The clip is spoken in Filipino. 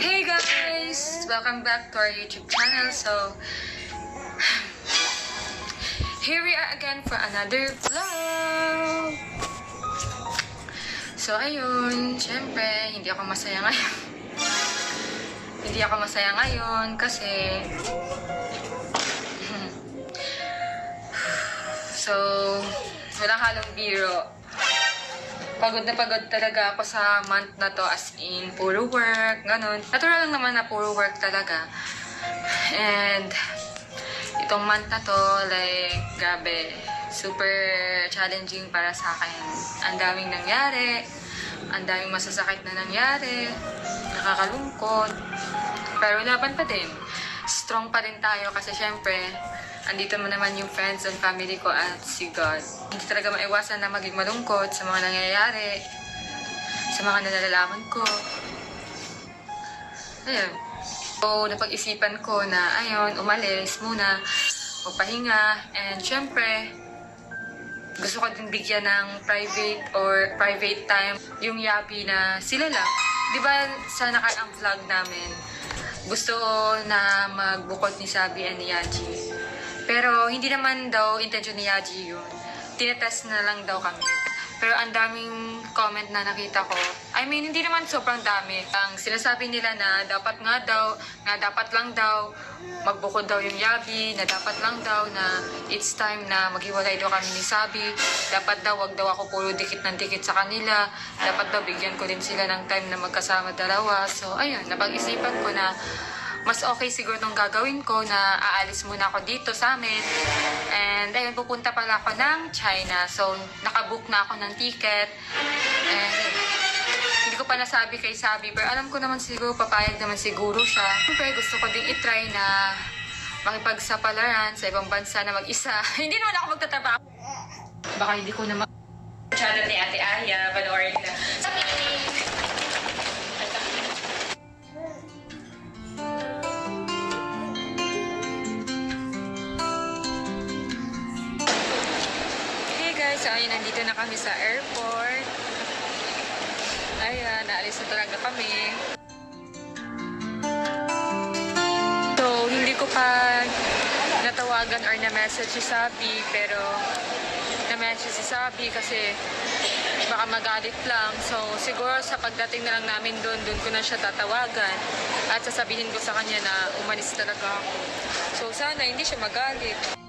Hey guys! Welcome back to our YouTube channel. So, here we are again for another vlog! So, ayun, syempre, hindi ako masaya ngayon. hindi ako masaya ngayon kasi So, wala halong biro. Pagod na pagod talaga ako sa month na to as in puro work, ganun. Natural lang naman na puro work talaga. And itong month na to, like, grabe, super challenging para sa akin. Ang daming nangyari, ang daming masasakit na nangyari, nakakalungkot. Pero laban pa din. Strong pa rin tayo kasi syempre, andito mo naman yung friends and family ko at si God. Hindi talaga maiwasan na maging malungkot sa mga nangyayari, sa mga nalalaman ko. Ayun. So, napag-isipan ko na, ayun, umalis muna, magpahinga, and syempre, gusto ko din bigyan ng private or private time yung yapi na sila lang. Di ba sa naka-ang vlog namin, gusto na magbukod ni Sabi and ni Yaji. Pero hindi naman daw intention ni Yaji yun. Tinetest na lang daw kami. Pero ang daming comment na nakita ko. I mean, hindi naman sobrang dami. Ang sinasabi nila na dapat nga daw, na dapat lang daw, magbukod daw yung Yabi, na dapat lang daw na it's time na maghiwalay daw kami ni Sabi. Dapat daw, wag daw ako puro dikit ng dikit sa kanila. Dapat daw, bigyan ko din sila ng time na magkasama dalawa. So, ayun, napag-isipan ko na mas okay siguro nung gagawin ko na aalis muna ako dito sa amin. And ayun, pupunta pala ako ng China. So, nakabook na ako ng ticket. And hindi ko pa nasabi kay Sabi, pero alam ko naman siguro, papayag naman siguro siya. Siyempre, gusto ko ding itry na makipagsapalaran sa ibang bansa na mag-isa. hindi naman ako magtatrabaho. Baka hindi ko na ma- channel ni Ate Aya, panoorin na. So ayun, nandito na kami sa airport. Ayan, naalis na talaga kami. So, hindi ko pa natawagan or na-message si Sabi, pero na-message si Sabi kasi baka magalit lang. So, siguro sa pagdating na lang namin doon, doon ko na siya tatawagan at sasabihin ko sa kanya na umalis talaga ako. So, sana hindi siya magalit.